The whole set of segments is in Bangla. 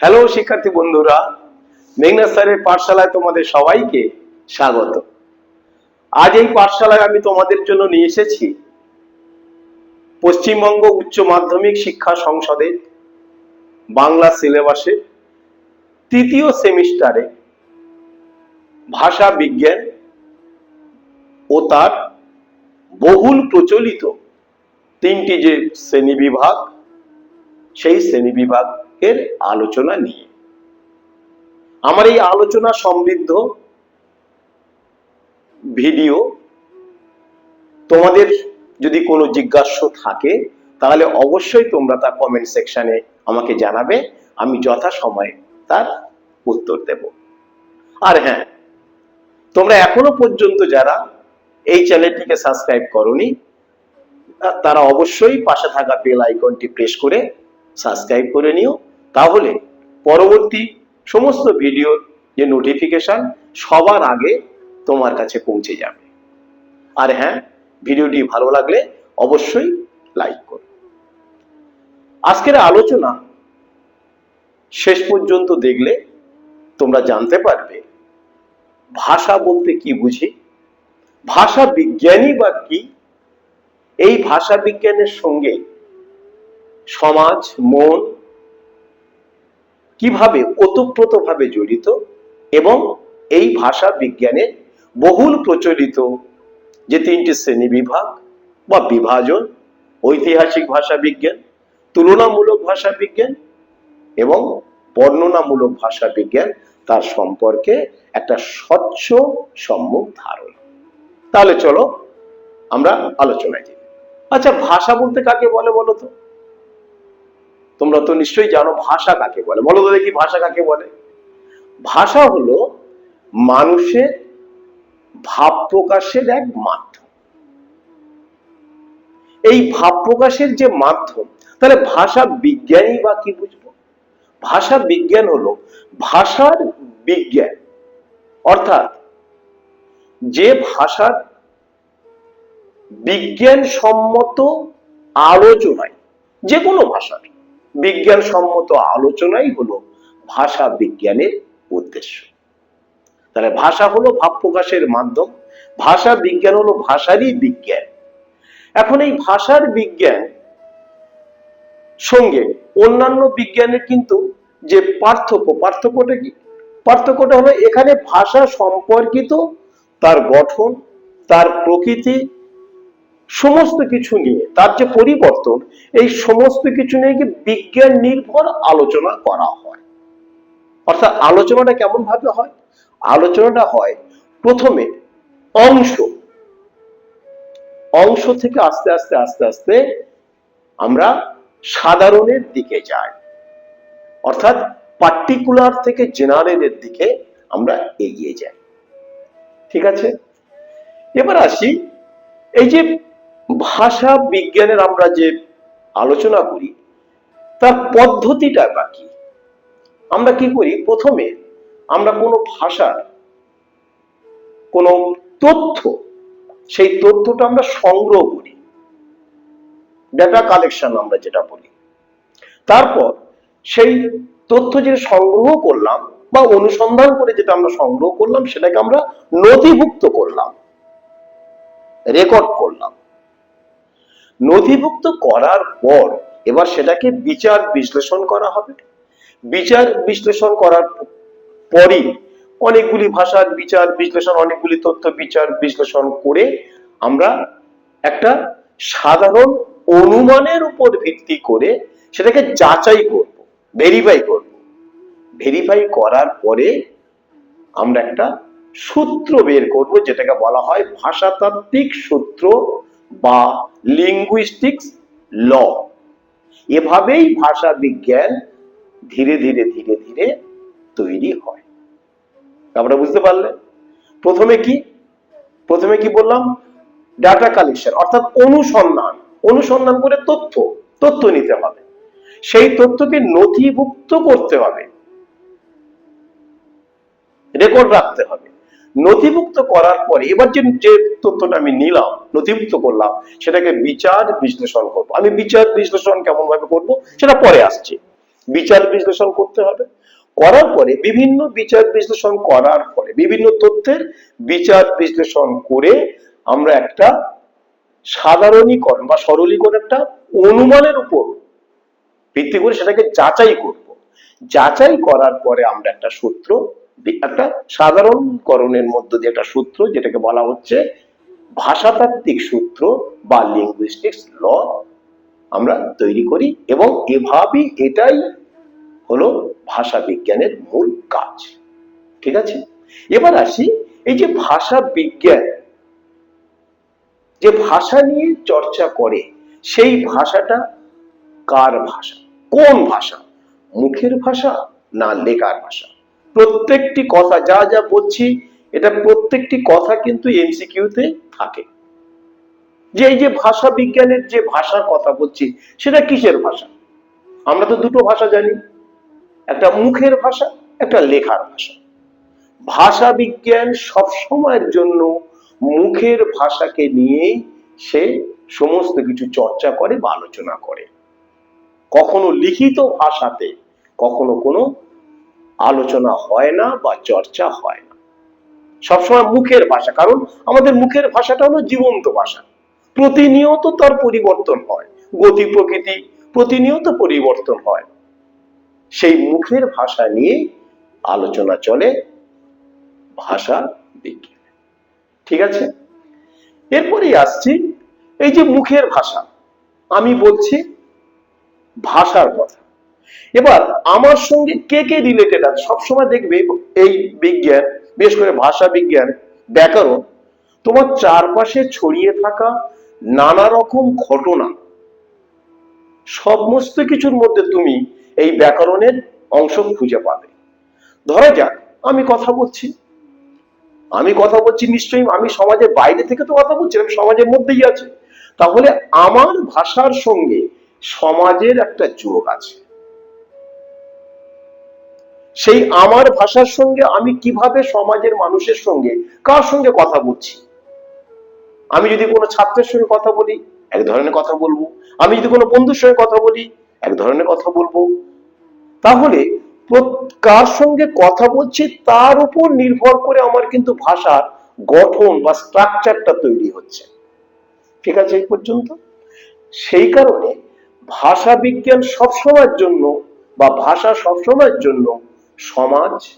হ্যালো শিক্ষার্থী বন্ধুরা, মেঘনা স্যারের পাঠশালায় তোমাদের সবাইকে স্বাগত। আজ এই পাঠশালায় আমি তোমাদের জন্য নিয়ে এসেছি পশ্চিমবঙ্গ উচ্চ মাধ্যমিক শিক্ষা সংসদে বাংলা সিলেবাসে তৃতীয় সেমিস্টারে ভাষা বিজ্ঞান ও তার বহুল প্রচলিত তিনটি যে শ্রেণীবিভাগ সেই শ্রেণীবিভাগের আলোচনা নিয়ে। আমার এই আলোচনা সমৃদ্ধ ভিডিও তোমাদের যদি কোনো জিজ্ঞাস্য থাকে, তাহলে অবশ্যই তোমরা তা কমেন্ট সেকশনে আমাকে জানাবে, আমি যথাসময়ে তার উত্তর দেব। আর হ্যাঁ তোমরা এখনও পর্যন্ত যারা এই চ্যানেলটিকে সাবস্ক্রাইব করনি, তারা অবশ্যই পাশে থাকা বেল আইকনটি প্রেস করে সাবস্ক্রাইব করে নিও। তাহলে পরবর্তী সমস্ত ভিডিওর যে নোটিফিকেশন সবার আগে তোমার কাছে পৌঁছে যাবে। আর হ্যাঁ ভিডিওটি ভালো লাগলে অবশ্যই লাইক করো। আজকের আলোচনা শেষ পর্যন্ত দেখলে তোমরা জানতে পারবে ভাষা বলতে কি বুঝি? ভাষা বিজ্ঞানী বা কি? এই ভাষা বিজ্ঞানের সঙ্গে সমাজ, মন কীভাবে ওতপ্রোতভাবে জড়িত এবং এই ভাষা বিজ্ঞানের বহুল প্রচলিত যে তিনটি শ্রেণি বিভাগ বা বিভাজন, ঐতিহাসিক ভাষা বিজ্ঞান, তুলনামূলক ভাষা বিজ্ঞান এবং বর্ণনামূলক ভাষা বিজ্ঞান তার সম্পর্কে একটা স্বচ্ছ সম্মুখ ধারণা। তাহলে চলো আমরা আলোচনায় যাই। আচ্ছা ভাষা বলতে কাকে বলে বলো তো? তোমরা তো নিশ্চয়ই জানো ভাষা কাকে বলে। বলো তো দেখি ভাষা কাকে বলে। ভাষা হলো মানুষের ভাব প্রকাশের এক মাধ্যম। এই ভাব প্রকাশের যে মাধ্যম, তাহলে ভাষা বিজ্ঞানী বা কি বুঝব? ভাষা বিজ্ঞান হলো ভাষার বিজ্ঞান। অর্থাৎ যে ভাষার বিজ্ঞান সম্মত আলোচনায় যে কোনো ভাষার বিজ্ঞান সম্মত আলোচনাই হলো ভাষা বিজ্ঞানের উদ্দেশ্য। তাহলে ভাষা হলো ভাব প্রকাশের মাধ্যম, ভাষা বিজ্ঞান হলো ভাষারই বিজ্ঞান। এখন এই ভাষার বিজ্ঞান সঙ্গে অন্যান্য বিজ্ঞানের কিন্তু যে পার্থক্য, পার্থক্যটা কি? পার্থক্যটা হলো এখানে ভাষা সম্পর্কিত তার গঠন, তার প্রকৃতি সমস্ত কিছু নিয়ে, তার যে পরিবর্তন, এই সমস্ত কিছু নিয়ে কি বিজ্ঞান নির্ভর আলোচনা করা হয়? অর্থাৎ আলোচনাটা কেমন ভাবে হয়? আলোচনাটা হয় প্রথমে অংশ। অংশ থেকে আস্তে আস্তে আস্তে আস্তে আমরা সাধারণের দিকে যাই। অর্থাৎ পার্টিকুলার থেকে জেনারেলের দিকে আমরা এগিয়ে যাই। ঠিক আছে? এবার আসি, এই যে ভাষা বিজ্ঞানের আমরা যে আলোচনা করি, তার পদ্ধতিটা বা কি? আমরা কি করি? প্রথমে আমরা কোনো ভাষার কোনো তথ্য, সেই তথ্যটা আমরা সংগ্রহ করি। ডেটা কালেকশন আমরা যেটা বলি। তারপর সেই তথ্য যে সংগ্রহ করলাম বা অনুসন্ধান করে যেটা আমরা সংগ্রহ করলাম, সেটাকে আমরা নথিভুক্ত করলাম রেকর্ড করলাম। নথিভুক্ত করার পর এবার সেটাকে বিচার বিশ্লেষণ করা হবে। বিচার বিশ্লেষণ করার পরই অনেকগুলি ভাষার বিচার বিশ্লেষণ, অনেকগুলি তথ্য বিচার বিশ্লেষণ করে আমরা একটা সাধারণ অনুমানের উপর ভিত্তি করে সেটাকে যাচাই করব ভেরিফাই করব। ভেরিফাই করার পরে আমরা একটা সূত্র বের করব, যেটাকে বলা হয় ভাষাতাত্ত্বিক সূত্র বা লিঙ্গুইস্টিক্স ল এভাবেই ভাষা বিজ্ঞান ধীরে ধীরে ধীরে ধীরে তৈরি হয়। আমরা বুঝতে পারলে? প্রথমে কি? প্রথমে কি বললাম? ডাটা কালেকশন অর্থাৎ অনুসন্ধান। অনুসন্ধান করে তথ্য তথ্য নিতে হবে। সেই তথ্যকে নথিভুক্ত করতে হবে। রেকর্ড রাখতে হবে। নথিভুক্ত করার পরে, এবার যে তথ্যটা আমি নিলাম, নথিভুক্ত করলাম, সেটাকে বিচার বিশ্লেষণ করব। আমি বিচার বিশ্লেষণ কেমন ভাবে করব, সেটা পরে আসছে। বিচার বিশ্লেষণ করতে হবে। করার পরে, বিভিন্ন বিচার বিশ্লেষণ করার পরে, বিভিন্ন তথ্যের বিচার বিশ্লেষণ করে আমরা একটা সাধারণীকরণ বা সরলীকরণ একটা অনুমানের উপর ভিত্তি করে সেটাকে যাচাই করব। যাচাই করার পরে আমরা একটা সূত্র একটা সাধারণকরণের মধ্য দিয়ে একটা সূত্র যেটাকে বলা হচ্ছে ভাষাতাত্ত্বিক সূত্র বা লিঙ্গুইস্টিক্স ল আমরা তৈরি করি এবং এভাবেই এটাই হলো ভাষা বিজ্ঞানের মূল কাজ। ঠিক আছে? এবার আসি, এই যে ভাষা বিজ্ঞান, যে ভাষা নিয়ে চর্চা করে, সেই ভাষাটা কার ভাষা? কোন ভাষা? মুখের ভাষা না লেখার ভাষা? প্রত্যেকটি কথা, যা যা বলছি, এটা প্রত্যেকটি কথা কিন্তু এমসিকিউতে থাকে। যে এই যে ভাষা বিজ্ঞানের যে ভাষার কথা বলছি, সেটা কিসের ভাষা? আমরা তো দুটো ভাষা জানি। একটা মুখের ভাষা, একটা লেখার ভাষা। ভাষা বিজ্ঞান সব সময়ের জন্য মুখের ভাষাকে নিয়েই সে সমস্ত কিছু চর্চা করে বা আলোচনা করে। কখনো লিখিত ভাষাতে, কখনো কোনো আলোচনা হয় না বা চর্চা হয় না। সবসময় মুখের ভাষা, কারণ আমাদের মুখের ভাষাটা হলো জীবন্ত ভাষা। প্রতিনিয়ত তার পরিবর্তন হয়। গতি প্রকৃতি প্রতিনিয়ত পরিবর্তন হয়। সেই মুখের ভাষা নিয়ে আলোচনা চলে, ভাষা বিজ্ঞান। ঠিক আছে? এরপরেই আসছি এই যে মুখের ভাষা। আমি বলছি ভাষার কথা। এবার আমার সঙ্গে কে কে রিলেটেড আছে? সবসময় দেখবে এই বিজ্ঞান, বিশেষ করে ভাষা বিজ্ঞান, ব্যাকরণ, তোমার চারপাশে ছড়িয়ে থাকা নানা রকম ঘটনা। সমস্ত কিছুর মধ্যে তুমি এই ব্যাকরণের অংশ খুঁজে পাবে। ধরা যাক, আমি কথা বলছি। আমি কথা বলছি নিশ্চয়ই, আমি সমাজের বাইরে থেকে তো কথা বলছি, আমি সমাজের মধ্যেই আছি। তাহলে আমার ভাষার সঙ্গে সমাজের একটা যোগ আছে। সেই আমার ভাষার সঙ্গে আমি কীভাবে সমাজের মানুষের সঙ্গে, কার সঙ্গে কথা বলছি? আমি যদি কোনো ছাত্রের সঙ্গে কথা বলি, এক ধরনের কথা বলব। আমি যদি কোনো বন্ধুর সঙ্গে কথা বলি, এক ধরনের কথা বলব। তাহলে কার সঙ্গে কথা বলছি তার উপর নির্ভর করে আমার কিন্তু ভাষার গঠন বা স্ট্রাকচারটা তৈরি হচ্ছে। ঠিক আছে এই পর্যন্ত? সেই কারণে ভাষা বিজ্ঞান সবসময়ের জন্য বা ভাষা সবসময়ের জন্য সমাজ,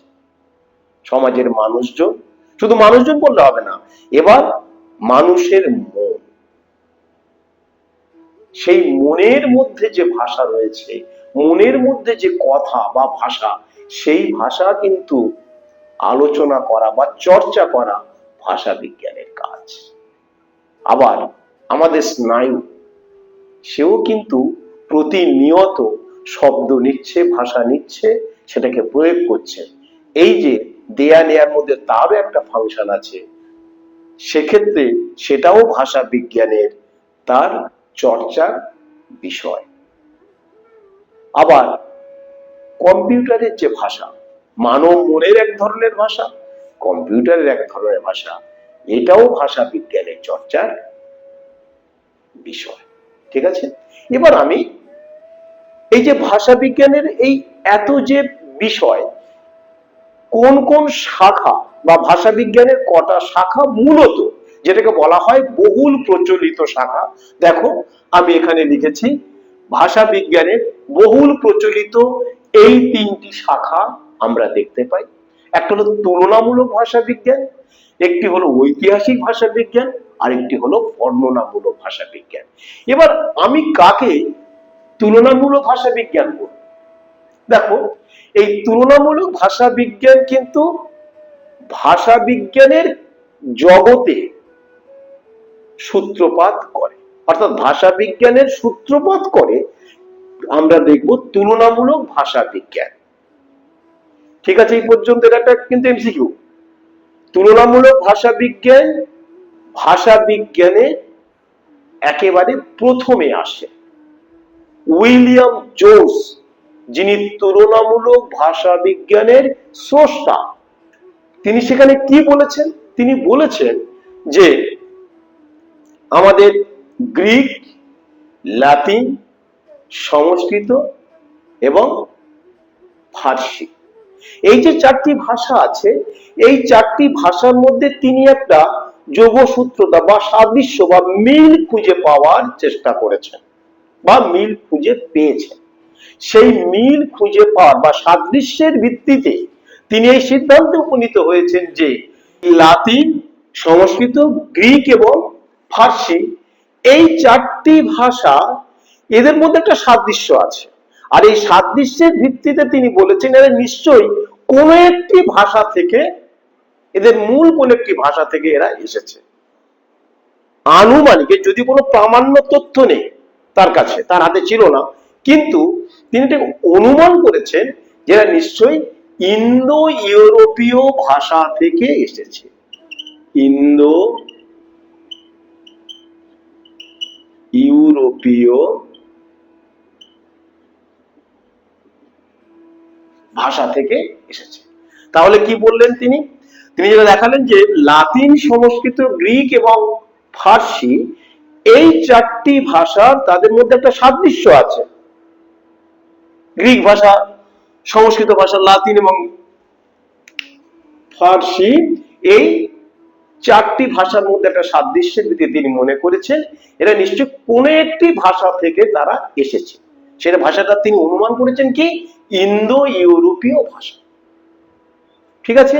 সমাজের মানুষজন, শুধু মানুষজন বললে হবে না, এবার মানুষের মন। সেই মনের মধ্যে যে ভাষা রয়েছে, মনের মধ্যে যে কথা বা ভাষা, সেই ভাষা কিন্তু আলোচনা করা বা চর্চা করা ভাষা বিজ্ঞানের কাজ। আবার আমাদের স্নায়ু, সেও কিন্তু প্রতিনিয়ত শব্দ নিচ্ছে, ভাষা নিচ্ছে সেটাকে প্রয়োগ করছে। এই যে দেয়া নেয়ার মধ্যে তারও একটা ফাংশন আছে, সেক্ষেত্রে সেটাও ভাষা বিজ্ঞানের তার চর্চার বিষয়। আবার কম্পিউটারের যে ভাষা, মানব মনের এক ধরনের ভাষা, কম্পিউটারের এক ধরনের ভাষা, এটাও ভাষা বিজ্ঞানের চর্চার বিষয়। ঠিক আছে? এবার আমি এই যে ভাষা বিজ্ঞানের এই এত যে বিষয়, কোন কোন শাখা বা ভাষা বিজ্ঞানের কটা শাখা মূলত যেটাকে বলা হয় বহুল প্রচলিত শাখা? দেখো, আমি এখানে লিখেছি ভাষা বিজ্ঞানের বহুল প্রচলিত এই তিনটি শাখা আমরা দেখতে পাই। একটা হলো তুলনামূলক ভাষা বিজ্ঞান একটি হলো ঐতিহাসিক ভাষা বিজ্ঞান আরেকটি হলো বর্ণনামূলক ভাষা বিজ্ঞান এবার আমি কাকে তুলনামূলক ভাষা বিজ্ঞান বলব? দেখো এই তুলনামূলক ভাষা বিজ্ঞান কিন্তু ভাষা বিজ্ঞানের জগতে সূত্রপাত করে। অর্থাৎ ভাষা বিজ্ঞানের সূত্রপাত করে আমরা দেখব তুলনামূলক ভাষা বিজ্ঞান। ঠিক আছে, এই পর্যন্ত একটা কিন্তু এমসিকিউ তুলনামূলক ভাষা বিজ্ঞান, ভাষা বিজ্ঞানে একেবারে প্রথমে আসে। উইলিয়াম জোন্স যিনি তুলনামূলক ভাষা বিজ্ঞানের স্রষ্টা, তিনি সেখানে কি বলেছেন? তিনি বলেছেন যে আমাদের গ্রিক, লাতিন, সংস্কৃত এবং ফার্সি। এই যে চারটি ভাষা আছে, এই চারটি ভাষার মধ্যে তিনি একটা যোগসূত্রতা বা সাদৃশ্য বা মিল খুঁজে পাওয়ার চেষ্টা করেছেন বা মিল খুঁজে পেয়েছেন। সেই মিল খুঁজে পাওয়ার বা সাদৃশ্যের ভিত্তিতে তিনি এই সিদ্ধান্তে উপনীত হয়েছেন যে লাতিন, সংস্কৃত, গ্রিক এবং ফার্সি এই চারটি ভাষা এদের মধ্যে একটা সাদৃশ্য আছে। আর এই সাদৃশ্যের ভিত্তিতে তিনি বলেছেন এরা নিশ্চয়ই কোন একটি ভাষা থেকে, এদের মূল কোন একটি ভাষা থেকে এরা এসেছে। আনুমানিকের যদি কোনো প্রামাণ্য তথ্য নেই তার কাছে, তার হাতে ছিল না কিন্তু তিনি এটা অনুমান করেছেন যে এরা নিশ্চয়ই ইন্দো ইউরোপীয় ভাষা থেকে এসেছে। ইন্দো ইউরোপীয় ভাষা থেকে এসেছে। তাহলে কি বললেন তিনি? তিনি যেটা দেখালেন যে লাতিন সংস্কৃত, গ্রিক এবং ফার্সি এই চারটি ভাষার তাদের মধ্যে একটা সাদৃশ্য আছে। গ্রিক ভাষা, সংস্কৃত ভাষা, লাতিন এবং ফার্সি, এই চারটি ভাষার মধ্যে একটা সাদৃশ্যের ভিত্তিতে তিনি মনে করেছেন। এরা নিশ্চয় কোন একটি ভাষা থেকে তারা এসেছে। সেটা ভাষাটা তিনি অনুমান করেছেন কি? ইন্দো ইউরোপীয় ভাষা। ঠিক আছে?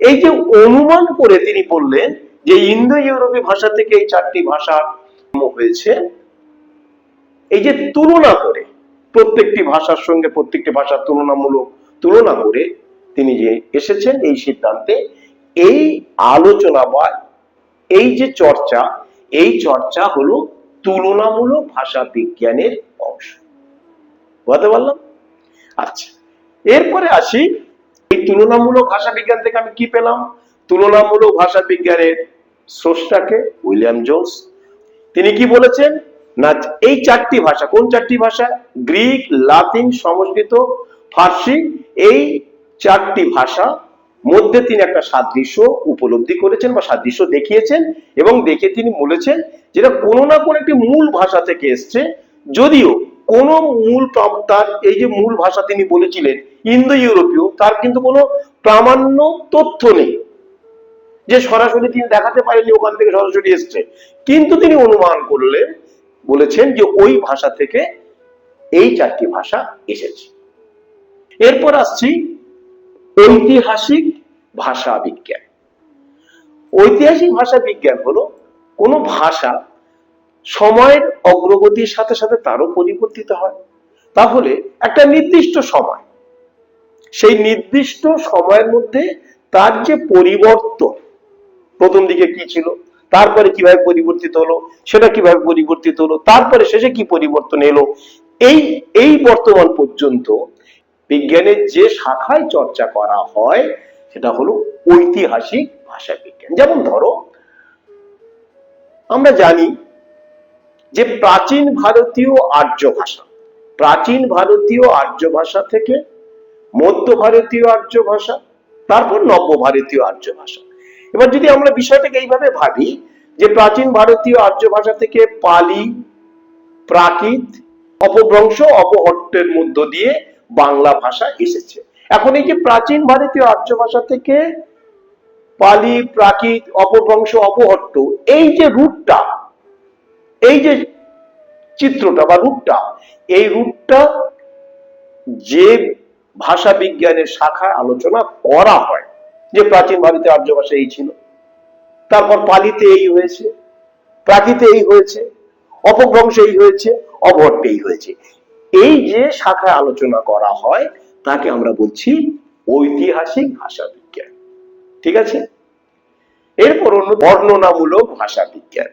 এই যে অনুমান করে তিনি বললেন যে ইন্দো ইউরোপীয় ভাষা থেকে এই চারটি ভাষা হয়েছে, এই যে তুলনা করে প্রত্যেকটি ভাষার সঙ্গে প্রত্যেকটি ভাষার তুলনামূলক তুলনা করে তিনি যে এসেছেন এই সিদ্ধান্তে, এই আলোচনা বা এই যে চর্চা, এই চর্চা হলো তুলনামূলক ভাষা বিজ্ঞানের অংশ। বুঝতে পারলাম? আচ্ছা এরপরে আসি, এই তুলনামূলক ভাষা বিজ্ঞান থেকে আমি কি পেলাম? তুলনামূলক ভাষা বিজ্ঞানের স্রষ্টাকে উইলিয়াম জোন্স। তিনি কি বলেছেন? না, এই চারটি ভাষা, কোন চারটি ভাষা? গ্রিক, লাতিন, সংস্কৃত, ফার্সি, এই চারটি ভাষা মধ্যে তিনি একটা সাদৃশ্য উপলব্ধি করেছেন বা সাদৃশ্য দেখিয়েছেন এবং দেখে তিনি বলেছেন যেটা কোনো না কোনো একটি মূল ভাষা থেকে এসছে। যদিও কোন মূল তার এই যে মূল ভাষা তিনি বলেছিলেন ইন্দো ইউরোপীয় তার কিন্তু কোনো প্রামাণ্য তথ্য নেই। যে সরাসরি তিনি দেখাতে পারেননি, ওখান থেকে সরাসরি এসছে। কিন্তু তিনি অনুমান করলেন বলেছেন যে ওই ভাষা থেকে এই চারটি ভাষা এসেছে। এরপর আসছি ঐতিহাসিক ভাষা বিজ্ঞান। ঐতিহাসিক ভাষা বিজ্ঞান হলো কোনো ভাষা সময়ের অগ্রগতির সাথে সাথে তারও পরিবর্তিত হয়। তাহলে একটা নির্দিষ্ট সময়, সেই নির্দিষ্ট সময়ের মধ্যে তার যে পরিবর্তন, প্রথম দিকে কি ছিল? তারপরে কীভাবে পরিবর্তিত হলো, সেটা কীভাবে পরিবর্তিত হলো, তারপরে শেষে কি পরিবর্তন এলো? এই এই বর্তমান পর্যন্ত বিজ্ঞানের যে শাখায় চর্চা করা হয়, সেটা হলো ঐতিহাসিক ভাষা বিজ্ঞান যেমন ধরো, আমরা জানি যে প্রাচীন ভারতীয় আর্য ভাষা, প্রাচীন ভারতীয় আর্য ভাষা থেকে মধ্য ভারতীয় আর্য ভাষা, তারপর নব্য ভারতীয় আর্য ভাষা। এবার যদি আমরা বিষয়টাকে এইভাবে ভাবি যে প্রাচীন ভারতীয় আর্য ভাষা থেকে পালি, প্রাকৃত, অপভ্রংশ, অপহট্টের মধ্য দিয়ে বাংলা ভাষা এসেছে। এখন এই যে প্রাচীন ভারতীয় আর্য ভাষা থেকে পালি, প্রাকৃত, অপভ্রংশ, অপহট্ট, এই যে রূপটা, এই যে চিত্রটা বা রূপটা, এই রূপটা যে ভাষা বিজ্ঞানের শাখায় আলোচনা করা হয় যে প্রাচীন ভারতীয় আর্য ভাষা এই ছিল। তারপর পালিতে এই হয়েছে প্রাকৃতে এই হয়েছে, অপভ্রংশ এই হয়েছে অভট্টে এই হয়েছে। এই যে শাখায় আলোচনা করা হয়, তাকে আমরা বলছি ঐতিহাসিক ভাষা বিজ্ঞান। ঠিক আছে? এরপর অন্য বর্ণনামূলক ভাষা বিজ্ঞান।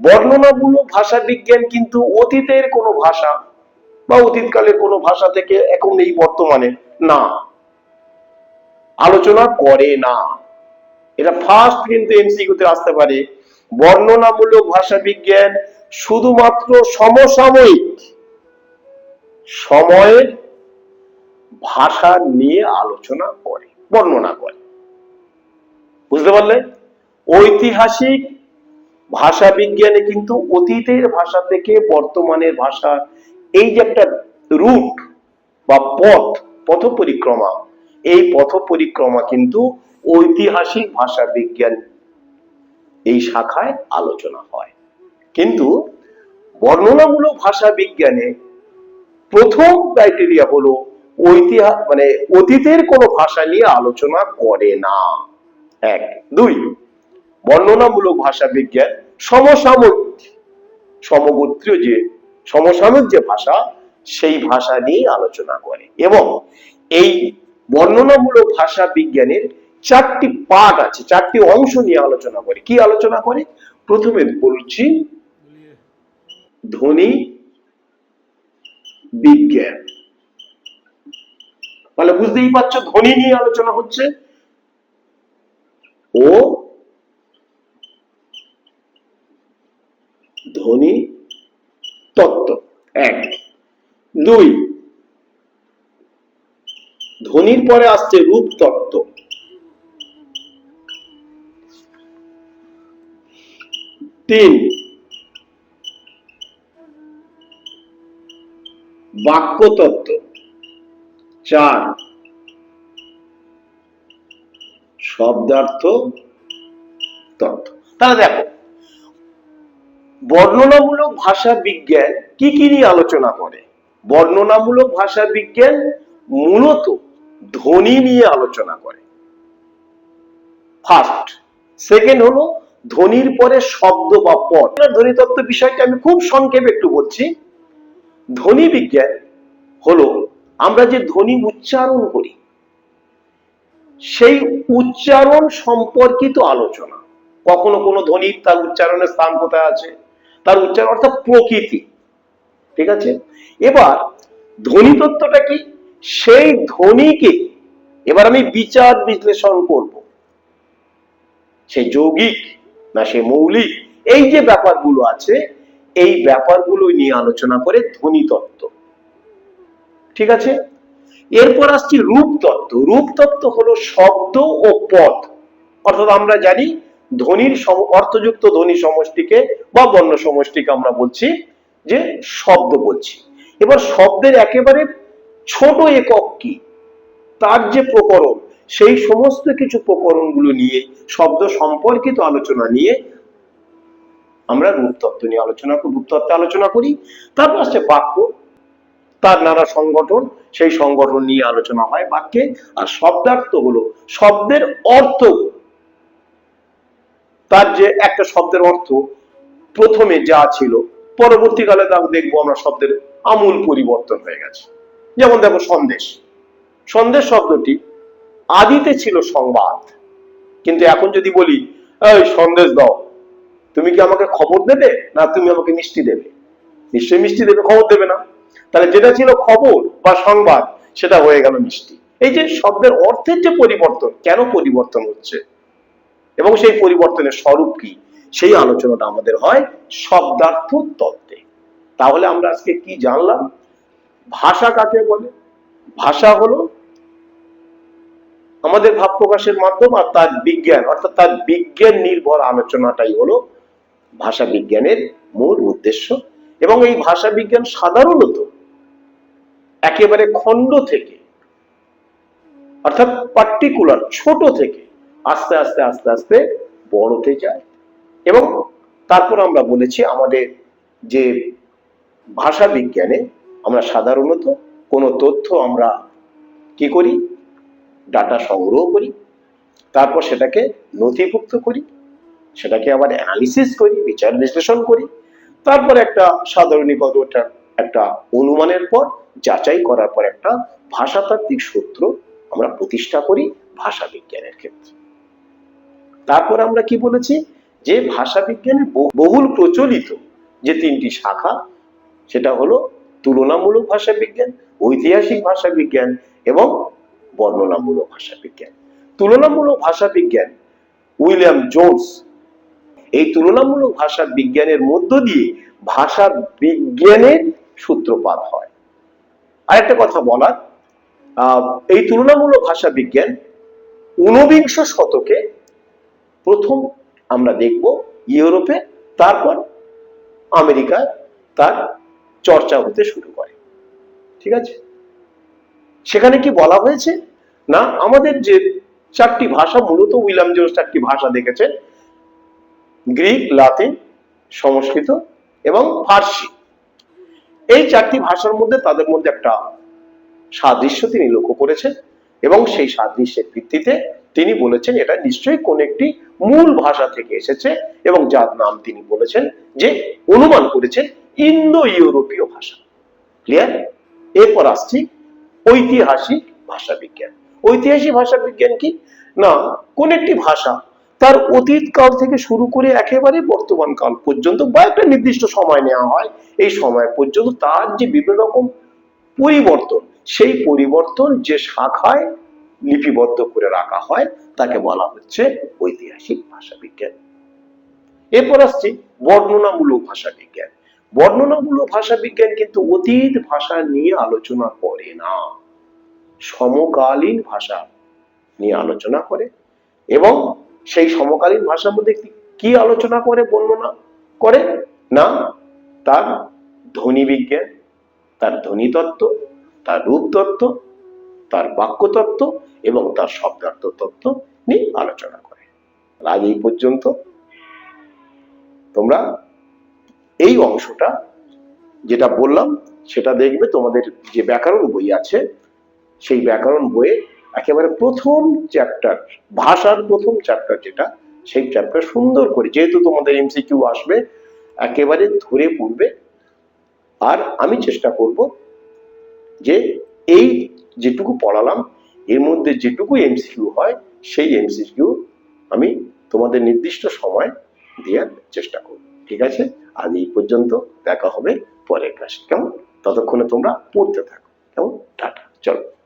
বর্ণনামূলক ভাষা বিজ্ঞান কিন্তু অতীতের কোনো ভাষা বা অতীতকালের কোনো ভাষা থেকে এখন এই বর্তমানে না। আলোচনা করে না। এটা ফার্স্ট কিন্তু এমসিকিউতে আসতে পারে। বর্ণনামূলক ভাষা বিজ্ঞান শুধুমাত্র সমসাময়িক সময়ের ভাষা নিয়ে আলোচনা করে, বর্ণনা করে। বুঝতে পারলে? ঐতিহাসিক ভাষা বিজ্ঞানে কিন্তু অতীতের ভাষা থেকে বর্তমানের ভাষা এই যে একটা রুট বা পথ পথ পরিক্রমা এই পথ পরিক্রমা কিন্তু ঐতিহাসিক ভাষা বিজ্ঞান এই শাখায় আলোচনা হয়। কিন্তু বর্ণনামূলক ভাষা বিজ্ঞানে প্রথম ক্রাইটেরিয়া হলো ঐতিহাস মানে অতীতের কোনো ভাষা নিয়ে আলোচনা করে না। এক। দুই। বর্ণনামূলক ভাষা বিজ্ঞান সমসাময়িক, সমগোত্রীয় যে, সমসাময়িক যে ভাষা, সেই ভাষা নিয়ে আলোচনা করে। এবং এই বর্ণনামূলক ভাষা বিজ্ঞানের চারটি পার্ট আছে, চারটি অংশ নিয়ে আলোচনা করে। কি আলোচনা করে? প্রথমে বলছি, ধ্বনি, বিজ্ঞান। তাহলে বুঝতেই পারছ, ধ্বনি নিয়ে আলোচনা হচ্ছে। ও, ধ্বনি, তত্ত্ব। এক, দুই ধ্বনির পরে আসছে রূপ তত্ত্ব। তিন। বাক্য তত্ত্ব চার। শব্দার্থ তত্ত্ব। তাহলে দেখো, বর্ণনামূলক ভাষা বিজ্ঞান কি কি নিয়ে আলোচনা করে? বর্ণনামূলক ভাষা বিজ্ঞান মূলত ধ্বনি নিয়ে আলোচনা করে। ফার্স্ট সেকেন্ড হলো ধ্বনির পরে শব্দ বা পদ। ধ্বনি তত্ত্ব বিষয়টা আমি খুব সংক্ষেপে একটু বলছি। ধ্বনি বিজ্ঞান হলো আমরা যে ধ্বনি উচ্চারণ করি, সেই উচ্চারণ সম্পর্কিত আলোচনা। কখনো কোনো ধ্বনির তার উচ্চারণের স্থান কোথায় আছে? তার উচ্চারণ অর্থাৎ প্রকৃতি। ঠিক আছে? এবার ধ্বনি তত্ত্বটা কি? সেই ধ্বনিকে এবার আমি বিচার বিশ্লেষণ করব। সে যৌগিক না সে মৌলিক? এই যে ব্যাপারগুলো আছে, এই ব্যাপারগুলো নিয়ে আলোচনা করে ধ্বনি তত্ত্ব। ঠিক আছে? এরপর আসছি রূপ তত্ত্ব। রূপ তত্ত্ব হলো শব্দ ও পথ। অর্থাৎ আমরা জানি ধ্বনির সম- অর্থযুক্ত ধ্বনি সমষ্টিকে বা বর্ণ সমষ্টিকে আমরা বলছি যে শব্দ বলছি। এবার শব্দের একেবারে ছোট একক কি? তার যে প্রকরণ, সেই সমস্ত কিছু প্রকরণগুলো নিয়ে, শব্দ সম্পর্কিত আলোচনা নিয়ে আমরা রূপতত্ত্ব নিয়ে আলোচনা করি, রূপতত্ত্বে আলোচনা করি। তারপর আসছে বাক্য। তার নানা সংগঠন, সেই সংগঠন নিয়ে আলোচনা হয় বাক্যে। আর শব্দার্থ হলো শব্দের অর্থ। তার যে একটা শব্দের অর্থ, প্রথমে যা ছিল, পরবর্তীকালে তা দেখব আমরা শব্দের আমূল পরিবর্তন হয়ে গেছে। যেমন দেখো সন্দেশ। সন্দেশ শব্দটি আদিতে ছিল সংবাদ। কিন্তু এখন যদি বলি, এই সন্দেশ দাও, তুমি কি আমাকে খবর দেবে না তুমি আমাকে মিষ্টি দেবে? নিশ্চয়ই মিষ্টি দেবে, খবর দেবে না। তাহলে যেটা ছিল খবর বা সংবাদ, সেটা হয়ে গেল মিষ্টি। এই যে শব্দের অর্থের যে পরিবর্তন, কেন পরিবর্তন হচ্ছে? এবং সেই পরিবর্তনের স্বরূপ কি? সেই আলোচনাটা আমাদের হয় শব্দার্থ তত্ত্বে। তাহলে আমরা আজকে কি জানলাম? ভাষা কাকে বলে? ভাষা হলো আমাদের ভাব প্রকাশের মাধ্যম আর তার বিজ্ঞান, অর্থাৎ তার বিজ্ঞান নির্ভর আলোচনাটাই হলো ভাষা বিজ্ঞানের মূল উদ্দেশ্য। এবং এই ভাষা বিজ্ঞান সাধারণত একেবারে খণ্ড থেকে, অর্থাৎ পার্টিকুলার ছোট থেকে আস্তে আস্তে আস্তে আস্তে বড়তে যায়। এবং তারপর আমরা বলেছি আমাদের যে ভাষা বিজ্ঞানে আমরা সাধারণত কোনো তথ্য আমরা কি করি? ডাটা সংগ্রহ করি। তারপর সেটাকে নথিভুক্ত করি। সেটাকে আবার অ্যানালিসিস করি, বিচার বিশ্লেষণ করি। তারপর একটা একটা একটা অনুমানের পর, যাচাই করার পর একটা ভাষাতাত্ত্বিক সূত্র আমরা প্রতিষ্ঠা করি ভাষা বিজ্ঞানের ক্ষেত্রে। তারপর আমরা কি বলেছি? যে ভাষা বিজ্ঞানের বহুল প্রচলিত যে তিনটি শাখা, সেটা হলো তুলনামূলক ভাষা বিজ্ঞান, ঐতিহাসিক ভাষা বিজ্ঞান এবং বর্ণনামূলক ভাষা বিজ্ঞান। তুলনামূলক ভাষা বিজ্ঞান, উইলিয়াম জোন্স, এই তুলনামূলক ভাষা বিজ্ঞানের মধ্য দিয়ে ভাষা বিজ্ঞানের সূত্রপাত হয়। আরেকটা কথা বলার এই তুলনামূলক ভাষা বিজ্ঞান ঊনবিংশ শতকে প্রথম আমরা দেখব ইউরোপে, তারপর আমেরিকায় তার চর্চা হতে শুরু করে। ঠিক আছে? সেখানে কি বলা হয়েছে? না, আমাদের যে চারটি ভাষা, মূলত উইলিয়াম জোন্স চারটি ভাষা দেখেছেন গ্রিক, লাতিন, সংস্কৃত এবং ফার্সি। এই চারটি ভাষার মধ্যে তাদের মধ্যে একটা সাদৃশ্য তিনি লক্ষ্য করেছেন এবং সেই সাদৃশ্যের ভিত্তিতে তিনি বলেছেন, এটা নিশ্চয়ই কোন একটি মূল ভাষা থেকে এসেছে এবং যার নাম তিনি বলেছেন যে অনুমান করেছেন ইন্দো ইউরোপীয় ভাষা। ক্লিয়ার এরপর আসছি ঐতিহাসিক ভাষা বিজ্ঞান ঐতিহাসিক ভাষা বিজ্ঞান কি? না, কোন একটি ভাষা তার অতীত কাল থেকে শুরু করে একেবারে বর্তমান কাল পর্যন্ত বা একটা নির্দিষ্ট সময় নেওয়া হয়, এই সময় পর্যন্ত তার যে বিভিন্ন রকম পরিবর্তন, সেই পরিবর্তন যে শাখায় লিপিবদ্ধ করে রাখা হয়, তাকে বলা হচ্ছে ঐতিহাসিক ভাষা বিজ্ঞান এরপর আসছে বর্ণনামূলক ভাষা বিজ্ঞান বর্ণনামূলক ভাষা বিজ্ঞান কিন্তু অতীত ভাষা নিয়ে আলোচনা করে না। সমকালীন ভাষা নিয়ে আলোচনা করে এবং সেই সমকালীন ভাষার মধ্যে কি- আলোচনা করে, বর্ণনা করে? না, তার ধ্বনি বিজ্ঞান, তার ধ্বনি তত্ত্ব, তার রূপ তত্ত্ব, তার বাক্য তত্ত্ব এবং তার শব্দার্থ তত্ত্ব নিয়ে আলোচনা করে। আজ এই পর্যন্ত। তোমরা এই অংশটা যেটা বললাম, সেটা দেখবে তোমাদের যে ব্যাকরণ বই আছে, সেই ব্যাকরণ বইয়ে একেবারে প্রথম চ্যাপ্টার ভাষার প্রথম চ্যাপ্টার যেটা, সেই চ্যাপ্টার সুন্দর করে, যেহেতু তোমাদের এমসিকিউ আসবে, একেবারে ধরে পড়বে। আর আমি চেষ্টা করব যে এই যেটুকু পড়ালাম, এর মধ্যে যেটুকু এমসিকিউ হয়, সেই এমসিকিউ আমি তোমাদের নির্দিষ্ট সময় দেওয়ার চেষ্টা করব। ঠিক আছে? আজ এই পর্যন্ত দেখা হবে পরের ক্লাসে কেমন? ততক্ষণে তোমরা পড়তে থাকো। কেমন? টাটা। চলো।